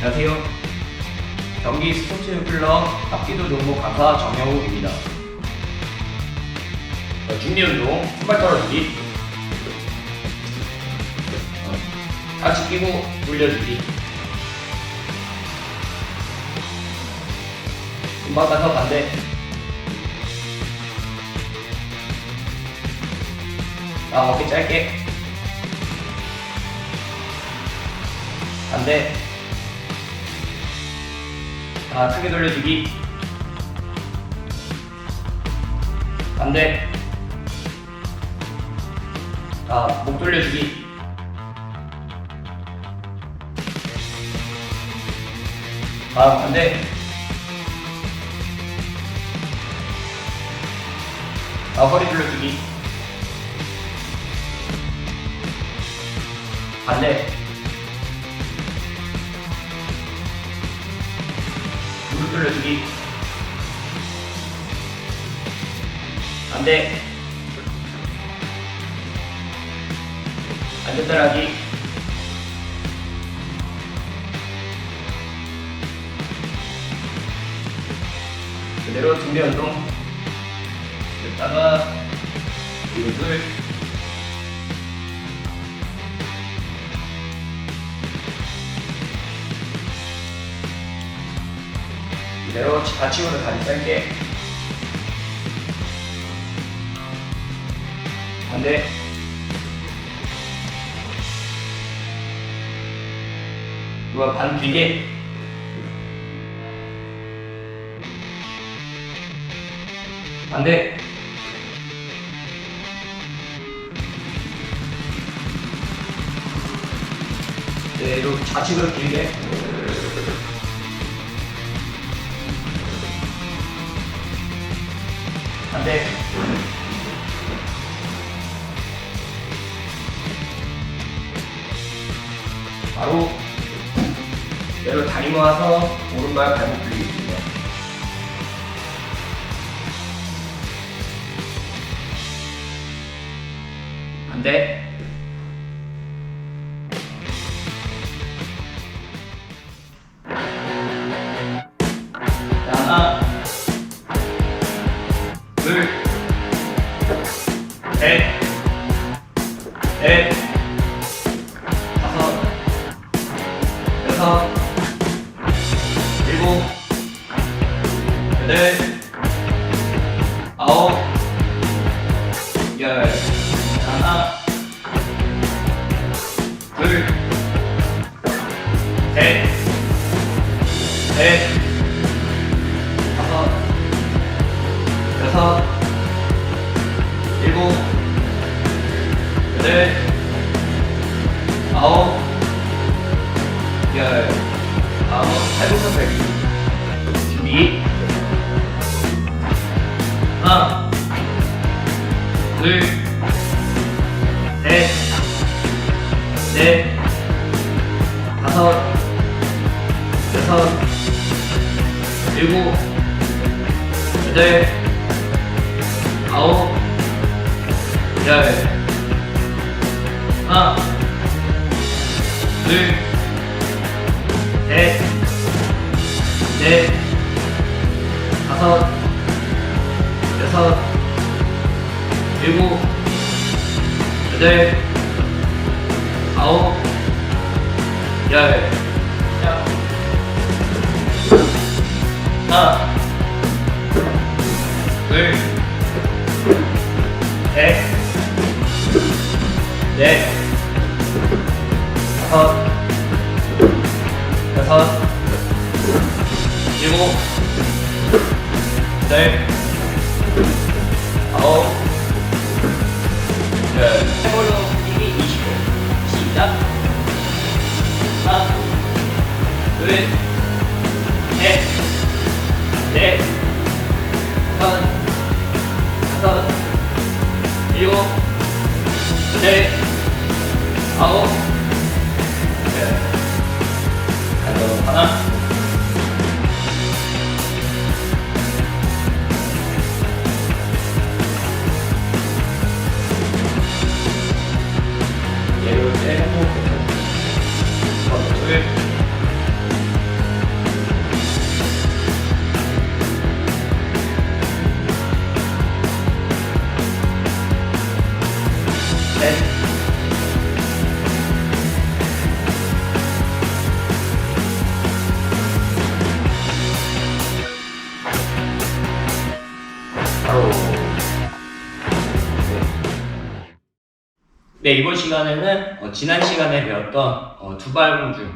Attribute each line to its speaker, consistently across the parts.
Speaker 1: 안녕하세요. 경기 스포츠 클럽 합기도 종목 강사 정영욱입니다. 어, 중리 운동, 손발 떨어주기, 어, 같이 끼고 돌려주기, 금방 가서 반대, 아 어깨 짧게, 반대, 아, 크게 돌려주기. 반대. 아, 목 돌려주기. 아, 반대. 아, 허리 돌려주기. 반대. 돌려주기. 반대. 안전 따라하기. 그대로 등대 운동. 됐다가 둘. 이대로 좌측으로 다리 짧게. 반대 이거 반 길게? 반대 이대로 좌측으로 길게 다리 모아서 오른발 발목 풀리겠습니 넷, 다섯, 여섯, 일곱, 여덟, 둘, 셋, 넷, 네. 네, 이번 시간에는 어, 지난 시간에 배웠던 어, 두발공중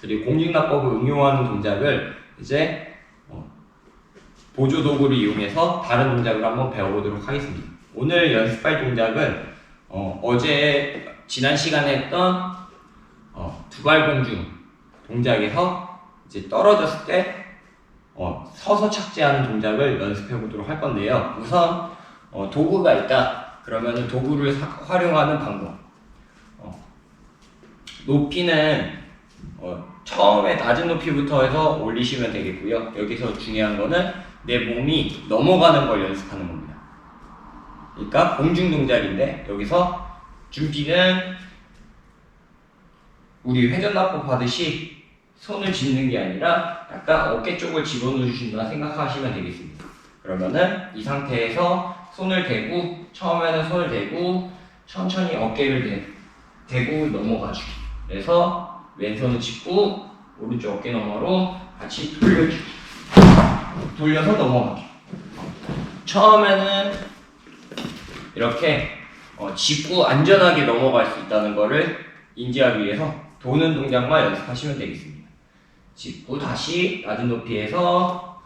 Speaker 1: 그리고 공중납법을 응용하는 동작을 이제 어, 보조 도구를 이용해서 다른 동작을 한번 배워보도록 하겠습니다. 오늘 연습할 동작은 어, 제 지난 시간에 했던 어, 두발공중 동작에서 이제 떨어졌을 때 어, 서서 착지하는 동작을 연습해 보도록 할 건데요. 우선 어, 도구가 있다. 그러면 도구를 사- 활용하는 방법. 어, 높이는 어, 처음에 낮은 높이부터 해서 올리시면 되겠고요. 여기서 중요한 거는 내 몸이 넘어가는 걸 연습하는 겁니다. 그러니까 공중 동작인데 여기서 준비는 우리 회전납법 하듯이 손을 짚는 게 아니라 약간 어깨 쪽을 집어넣으신다 생각하시면 되겠습니다. 그러면은 이 상태에서 손을 대고 처음에는 손을 대고 천천히 어깨를 대, 대고 넘어가 주기. 그래서 왼손을 짚고 오른쪽 어깨 너머로 같이 돌려주기. 돌려서 넘어가기. 처음에는 이렇게 어, 짚고 안전하게 넘어갈 수 있다는 것을 인지하기 위해서 도는 동작만 연습하시면 되겠습니다. 짚고 다시 낮은 높이에서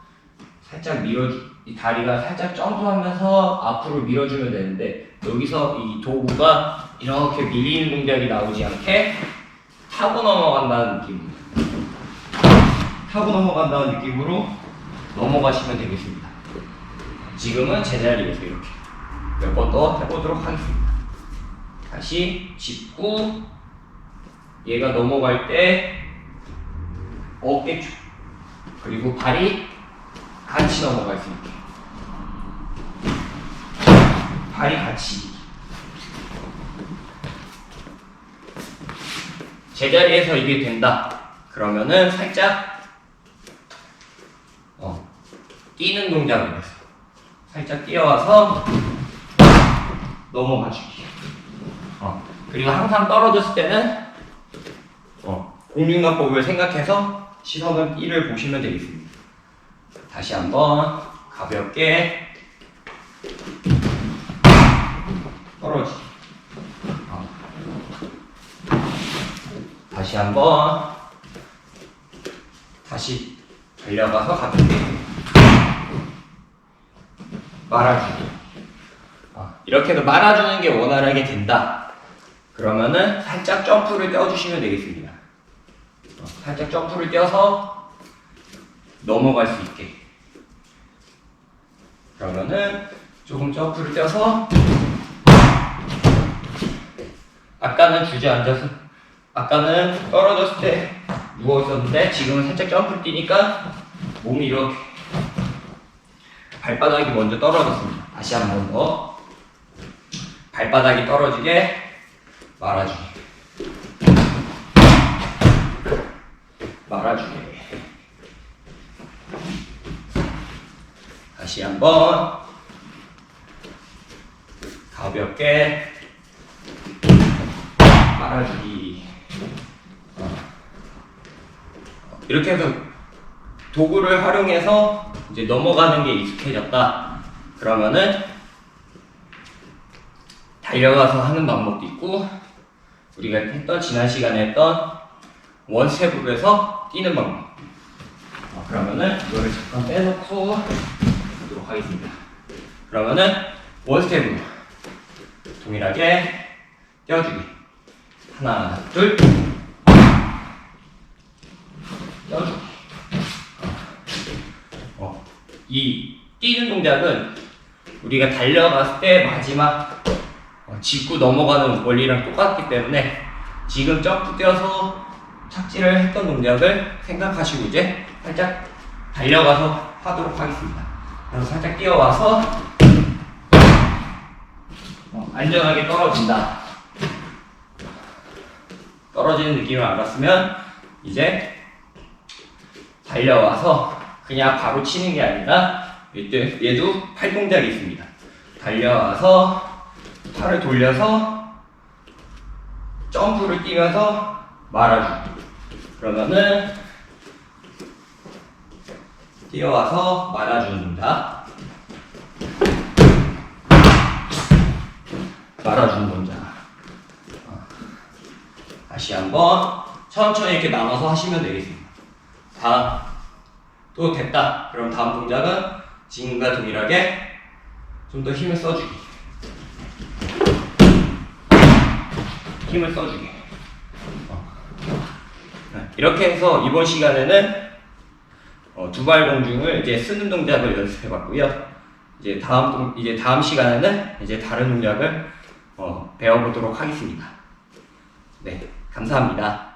Speaker 1: 살짝 밀어주, 이 다리가 살짝 점프하면서 앞으로 밀어주면 되는데 여기서 이 도구가 이렇게 밀리는 동작이 나오지 않게 타고 넘어간다는 느낌으로 타고 넘어간다는 느낌으로 넘어가시면 되겠습니다. 지금은 제자리에서 이렇게 몇 번 더 해보도록 하겠습니다. 다시 짚고 얘가 넘어갈 때 어깨 쪽 그리고 발이 같이 넘어갈 수 있게. 발이 같이. 제자리에서 이게 된다. 그러면은 살짝 어, 뛰는 동작을 해서 살짝 뛰어와서 넘어가 주기 어, 그리고 항상 떨어졌을 때는 어, 공중납법을 생각해서 시선은 B를 보시면 되겠습니다. 다시 한번 가볍게 떨어지. 어. 다시 한번 다시 달려가서 가볍게 말아주기. 어, 이렇게 해서 말아주는 게 원활하게 된다. 그러면은 살짝 점프를 떼어주시면 되겠습니다. 어, 살짝 점프를 떼어서 넘어갈 수 있게. 그러면은 조금 점프를 떼어서 아까는 주저앉아서 아까는 떨어졌을 때 누워 있었는데 지금은 살짝 점프를 뛰니까 몸이 이렇게 발바닥이 먼저 떨어졌습니다. 다시 한 번 더. 발바닥이 떨어지게 말아주기. 말아주기. 다시 한번 가볍게 말아주기. 어. 이렇게 해서 도구를 활용해서 이제 넘어가는 게 익숙해졌다. 그러면은 달려가서 하는 방법도 있고 우리가 했던 지난 시간에 했던 원스텝으로 해서 뛰는 방법. 어, 그러면은 이거를 잠깐 빼놓고 보도록 하겠습니다. 그러면은 원스텝으로 동일하게 떼어주기. 하나, 둘. 떼어주기. 어, 이 뛰는 동작은 우리가 달려갔을 때 마지막 어, 짚고 넘어가는 원리랑 똑같기 때문에 지금 점프 뛰어서 착지를 했던 동작을 생각하시고 이제 살짝 달려가서 하도록 하겠습니다. 그래서 살짝 뛰어와서 어, 안전하게 떨어진다. 떨어지는 느낌을 알았으면 이제 달려와서 그냥 바로 치는 게 아니라 얘도, 얘도 팔 동작이 있습니다. 달려와서 팔을 돌려서 점프를 뛰면서 말아주기. 그러면은 뛰어와서 말아주는 동작. 말아주는 동작. 다시 한번 천천히 이렇게 나눠서 하시면 되겠습니다. 다음 또 됐다. 그럼 다음 동작은 지금과 동일하게 좀 더 힘을 써주기. 힘을. 네, 이렇게 해서 이번 시간에는 어, 두발 공중을 이제 쓰는 동작을 연습해봤고요. 이제 다음 동, 이제 다음 시간에는 이제 다른 동작을 어, 배워보도록 하겠습니다. 네, 감사합니다.